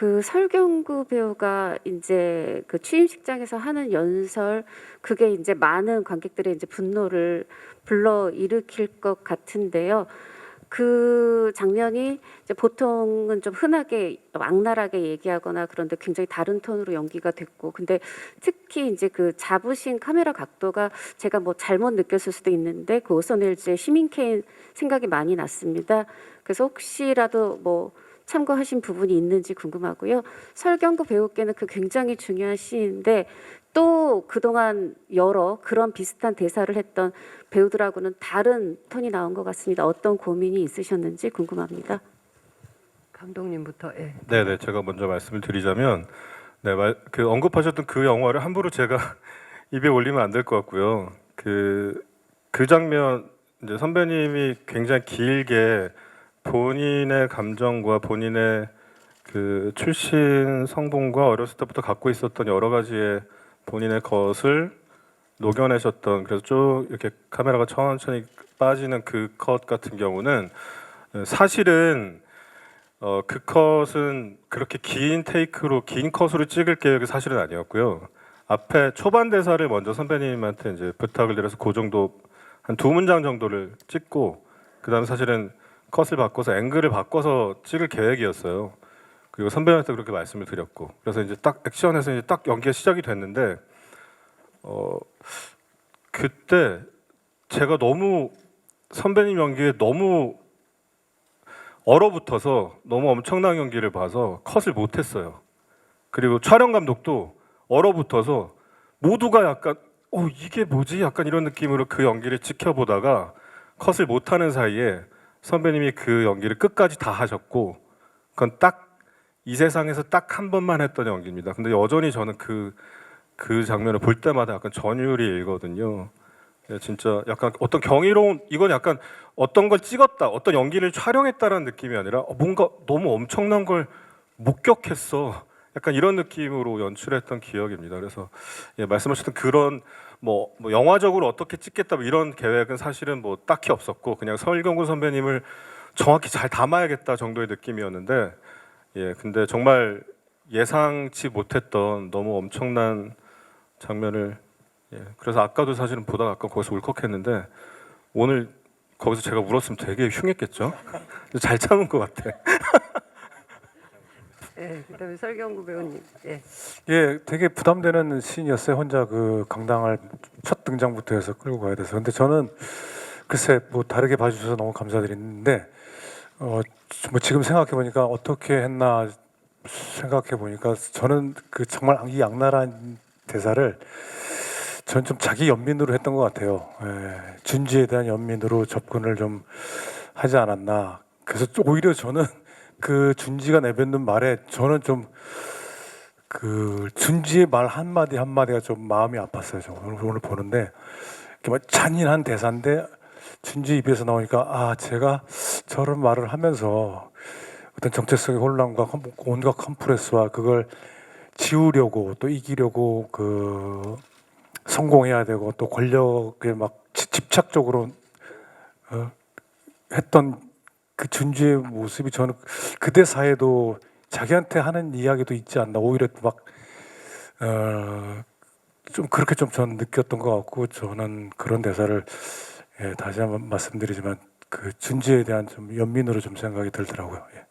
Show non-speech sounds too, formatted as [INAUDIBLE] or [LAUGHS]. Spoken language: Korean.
그 설경구 배우가 이제 그 취임식장에서 하는 연설 그게 이제 많은 관객들의 이제 분노를 불러 일으킬 것 같은데요. 그 장면이 이제 보통은 좀 흔하게 악랄하게 얘기하거나 그런데 굉장히 다른 톤으로 연기가 됐고 근데 특히 이제 그 잡으신 카메라 각도가 제가 뭐 잘못 느꼈을 수도 있는데 그 오선 일제 시민 케인 생각이 많이 났습니다. 그래서 혹시라도 뭐 참고하신 부분이 있는지 궁금하고요. 설경구 배우께는 그 굉장히 중요한 시인데 또 그동안 여러 그런 비슷한 대사를 했던 배우들하고는 다른 톤이 나온 것 같습니다. 어떤 고민이 있으셨는지 궁금합니다. 감독님부터 예. 네 네 제가 먼저 말씀을 드리자면 네, 말, 그 언급하셨던 그 영화를 함부로 제가 [LAUGHS] 입에 올리면 안 될 것 같고요. 그, 그 장면 이제 선배님이 굉장히 길게 본인의 감정과 본인의 그 출신 성분과 어렸을 때부터 갖고 있었던 여러 가지의 본인의 것을 녹여내셨던 그래서 쭉 이렇게 카메라가 천천히 빠지는 그 컷 같은 경우는 사실은 어, 그 컷은 그렇게 긴 테이크로 긴 컷으로 찍을 계획이 사실은 아니었고요. 앞에 초반 대사를 먼저 선배님한테 이제 부탁을 드려서 그 정도 한 두 문장 정도를 찍고 그다음에 사실은 컷을 바꿔서 앵글을 바꿔서 찍을 계획이었어요. 그리고 선배님한테 그렇게 말씀을 드렸고 그래서 이제 딱 액션에서 이제 딱 연기가 시작이 됐는데 어 그때 제가 너무 선배님 연기에 너무 얼어붙어서 너무 엄청난 연기를 봐서 컷을 못했어요. 그리고 촬영 감독도 얼어붙어서 모두가 약간 어 이게 뭐지? 약간 이런 느낌으로 그 연기를 지켜보다가 컷을 못하는 사이에 선배님이 그 연기를 끝까지 다 하셨고 그건 딱 이 세상에서 딱 한 번만 했던 연기입니다. 근데 여전히 저는 그그 장면을 볼 때마다 약간 전율이 일거든요. 네, 진짜 약간 어떤 경이로운 이건 약간 어떤 걸 찍었다, 어떤 연기를 촬영했다라는 느낌이 아니라 어, 뭔가 너무 엄청난 걸 목격했어. 약간 이런 느낌으로 연출했던 기억입니다. 그래서 예, 말씀하셨던 그런 뭐, 뭐 영화적으로 어떻게 찍겠다 뭐 이런 계획은 사실은 뭐 딱히 없었고 그냥 서일경구 선배님을 정확히 잘 담아야겠다 정도의 느낌이었는데 예, 근데 정말 예상치 못했던 너무 엄청난 장면을 예, 그래서 아까도 사실은 보다가 아까 거기서 울컥했는데 오늘 거기서 제가 울었으면 되게 흉했겠죠. [LAUGHS] 잘 참은 것 같아. 예. 그다음에 설경구 배우님. 예. 예, 되게 부담되는 씬이었어요. 혼자 그 강당을 첫 등장부터 해서 끌고 가야 돼서. 근데 저는 글쎄 뭐 다르게 봐주셔서 너무 감사드리는데 어, 뭐 지금 생각해 보니까 어떻게 했나 생각해 보니까 저는 그 정말 이 악랄한 대사를 저는 좀 자기 연민으로 했던 것 같아요. 예, 준지에 대한 연민으로 접근을 좀 하지 않았나. 그래서 좀 오히려 저는 그 준지가 내뱉는 말에 저는 좀 그 준지의 말 한마디 한마디가 좀 마음이 아팠어요. 저 오늘, 오늘 보는데 막 잔인한 대사인데 준지 입에서 나오니까 아 제가 저런 말을 하면서 어떤 정체성의 혼란과 컴- 온갖 컴프레스와 그걸 지우려고 또 이기려고 그 성공해야 되고 또 권력에 막 지- 집착적으로 어, 했던 그 준주의 모습이 저는 그 대 사에도 자기한테 하는 이야기도 있지 않나 오히려 막 어, 좀 그렇게 좀 저는 느꼈던 것 같고 저는 그런 대사를 예, 다시 한번 말씀드리지만 그 준지에 대한 좀 연민으로 좀 생각이 들더라고요. 예.